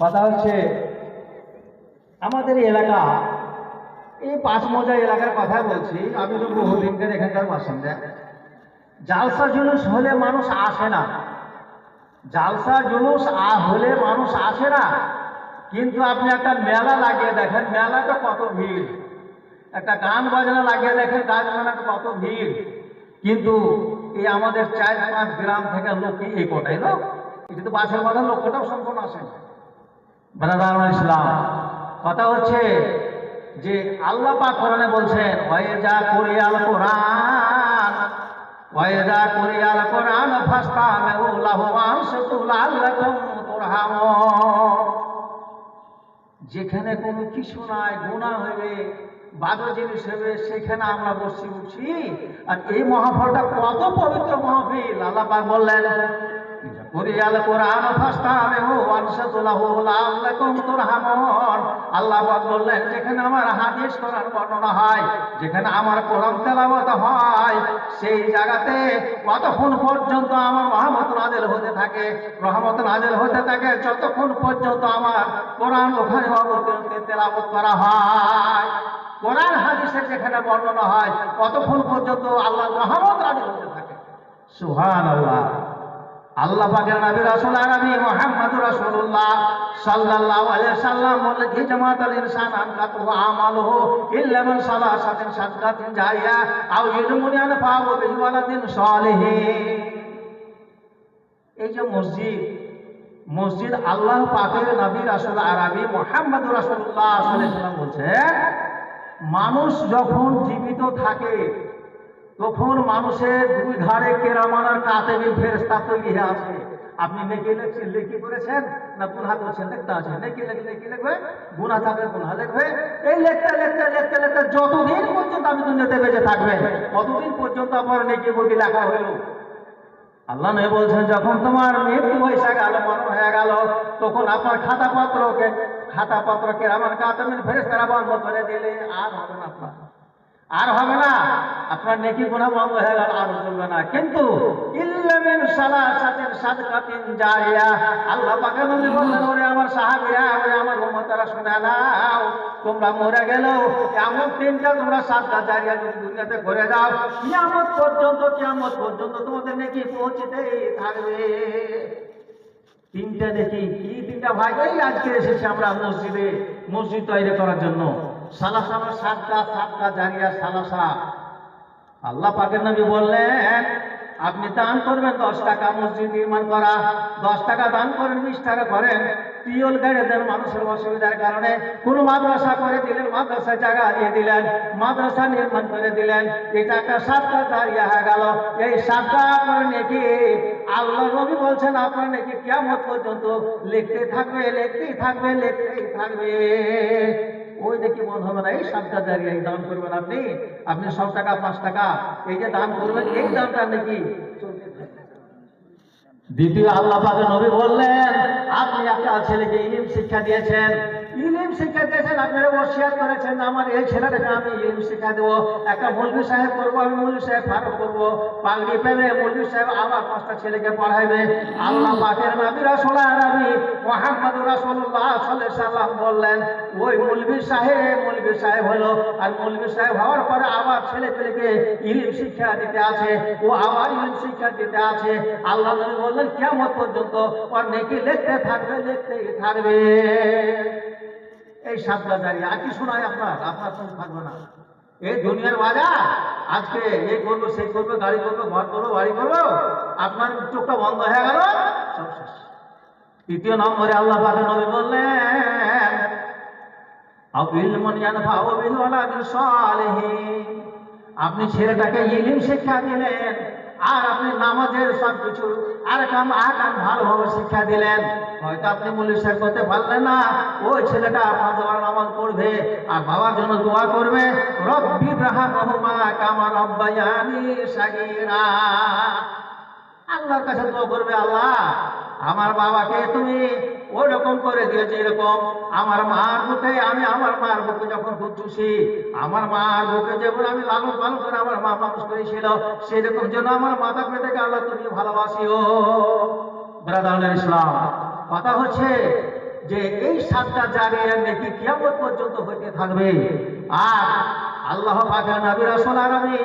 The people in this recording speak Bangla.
কথা হচ্ছে, আমাদের এলাকা, এই পাঁচ মজা এলাকার কথা বলছি, আমি তো বহুদিনকার এখানকার বাসিন্দা। জালসা জুলুস হলে মানুষ আসে না। জালসা জুলুস হলে মানুষ আসে না। কিন্তু আপনি একটা মেলা লাগিয়ে দেখেন, মেলাটা কত ভিড়। একটা গান বাজনা লাগিয়ে দেখেন, গান বাজনাটা কত ভিড়। কিন্তু এই আমাদের চার পাঁচ গ্রাম থেকে লোক এই কোটাই লোক। কিন্তু বাসের মাথার লক্ষ্যটাও সম্পূর্ণ আসে ব্রাদার ইসলাম, কথা হচ্ছে যে আল্লাহ পাক কোরআনে বলছেন, ওয়াইজা কুরিয়াল কোরআন, ওয়াইজা কুরিয়াল কোরআন ফাস্তামিউ লাহু ওয়ানসিতু লাআল্লাকুম তুরহামুন। যেখানে কোনো কিছু নাই গুণা হইবে, বাজে জিনিস হবে সেখানে আমরা বসে উঠছি, আর এই মহাফলটা কত পবিত্র মহাফিল, আল্লাহ পাক বললেন কতক্ষণ পর্যন্ত আমার হতে থাকে হতে থাকে যতক্ষণ পর্যন্ত আমার কোরআন ওখানে অবতীর্ণতে তেলাওয়াত করা হয়। কোরআন হাদিসে যেখানে বর্ণনা হয় কতক্ষণ পর্যন্ত আল্লাহ রহমত নাজেল হতে থাকে। সুহান আল্লাহ নবী রাসূল আরবি মুহাম্মদুর রাসূলুল্লাহ সাল্লাল্লাহু আলাইহি সাল্লাম বলেন কি জামাতাল ইনসান আনকাতু আমালুহু ইল্লা মান সালাসাতিন সাদকাতিন জারিয়া আও ইলমুন ইয়ানফাউ বিহি ওয়ালাদিন সালিহিন। এই যে মসজিদ মসজিদ আল্লাহ পাকের নবী রাসূল আরবি মুহাম্মদুর রাসূলুল্লাহ সাল্লাল্লাহু আলাইহি সাল্লাম বলছে মানুষ যখন জীবিত থাকে তখন মানুষের দুই ধারে কেরামানার কাতেবি ফেরেস্তা তৈরি হয়ে আছে। আপনি নেকি লেখছেন লেখি করেছেন না, গুনহা করছেন? লিখতে আছে নেকি লেখে লেখি? লিখবে গুনা থাকলে গুনহা লিখবে এই লিখতে লিখতে লিখতে লিখতে যতদিন পর্যন্ত আমি দুনিয়াতে বেঁচে থাকবে, ততদিন পর্যন্ত আমার নেকি বই লেখা হইল। আল্লাহ নয় বলছেন, যখন তোমার মৃত্যু হয়েছে গেল মরণ হয়ে গেল, তখন আপনার খাতা পত্রকে খাতা পত্রকে আমার কাতামিন ফেরেস্তারা বন্ধ করে দিলে আর হবে না আপনার। আর হবে না। আপনার নেকি গুণা বন্ধ হয়ে গেল, আর চলবে না। কিন্তু ইল্লামিন সালাসাতিন সাদকাতিন জারিয়া, আল্লাহ পাকের নবী বললেন, ওরে আমার সাহাবীরা, ওরে আমার উম্মতরা, শুনে নাও, তোমরা মরে গেলেও এমন তিনটা তোমরা সাদকা জারিয়া যদি দুনিয়াতে করে যাও, কিয়ামত পর্যন্ত কিয়ামত পর্যন্ত তোমাদের নেকি পৌঁছতেই থাকবে। তিনটা দেখি কি তিনটা ভাই? আজকে এসেছি আমরা মসজিদে। মসজিদ তৈরি করার জন্য। সালাসা আমার সাতটা সাতটা জারিয়া সালাসা। আল্লাহ পাকের নবী বললেন, আপনি দান করবেন দশ টাকা মসজিদ নির্মাণ করা, দশ টাকা দান করেন, বিশ টাকা করেন টিউল গাড়ি দেন মানুষের অসুবিধার কারণে। কোন মাদ্রাসা করে দিলেন মাদ্রাসা জায়গা দিয়ে দিলেন, মাদ্রাসা নির্মাণ করে দিলেন। এটা একটা সাতটা দাঁড়িয়ে হয়ে গেল। এই সাতটা আপনার নাকি, আল্লাহ নবী বলছেন, আপনার নাকি কেমন পর্যন্ত লিখতে থাকবে, লিখতেই থাকবে লিখতেই থাকবে। ওই দেখি মনে হবে না, এই সাতটা দাঁড়িয়ে দান করবেন আপনি। আপনি সব টাকা, পাঁচ টাকা, এই যে দান করবেন, এই দানটা নাকি দ্বিতীয় আল্লাহ পাকে নবী বললেন, আপনি একটা ছেলেকে ইলিম শিক্ষা দিয়েছেন। ইলিম শিক্ষা দিয়েছেন, আপনারা ওসিয়াত করেছেন, আমার এই ছেলেটাকে আমি ইলিম শিক্ষা দেবো। একটা মৌলভী সাহেব করব, আমি মৌলভী সাহেব ফারুক করব। পাগড়ি পেলে মৌলভী সাহেব আবার পাঁচটা ছেলেকে পড়াইবে। আল্লাহ পাকের নবী রাসূল আরবি মোহাম্মদ সাল্লাল্লাহু সাল্লাম বললেন ওই মৌলভী সাহেব মৌলভী সাহেব হলো। আর মৌলভী সাহেব হওয়ার পরে আবার ছেলে পেলেকে ইলিম শিক্ষা দিতে আছে, ও আবার ইলিম শিক্ষা দিতে আছে। আল্লাহ নবী বললেন কেমন পর্যন্ত ওর নেকি লিখতে থাকবে, লিখতেই থাকবে। এই সাতটা দাঁড়িয়ে আর কি শোনায় আপনার? আপনার সঙ্গে থাকবে না। এই দুনিয়ার বাজার, আজকে এই করব সেই করব, গাড়ি করব, ঘর করব, বাড়ি করব, আপনার চোখটা বন্ধ হয়ে গেল, সব শেষ। তৃতীয় নম্বরে আল্লাহ নবী বললেন আপনি ছেলেটাকে ইলিম শিক্ষা দিলেন, আর আপনি নামাজের সব কিছু আর কাম ভালোভাবে শিক্ষা দিলেন। হয়তো আপনি মুলি শেখ করতে পারলেন না, ওই ছেলেটা পাঁচ ওয়াক্ত নামাজ পড়বে, আর বাবার জন্য দোয়া করবে। রব্বি রাহামহুমা কামা রব্বায়ানি সাগীরা। আল্লাহর কাছে দোয়া করবে, আল্লাহ আমার বাবাকে তুমি ওই রকম করে দিয়েছে এরকম। আমার মার বুকে আমি আমার মার বুকে যখন খুঁজছি, আমার মার বুকে যেমন আমি লালন পালন করে আমার মা মানুষ করেছিল, সেরকম যেন আমার মাতা পেতেকে আল্লাহ তুমি ভালোবাসিও। ব্রাদার ইসলাম, কথা হচ্ছে যে এই সাতটা জারিয়া নাকি কিয়ামত পর্যন্ত হইতে থাকবে। আর আল্লাহ পাকের নবী রাসূল আরবি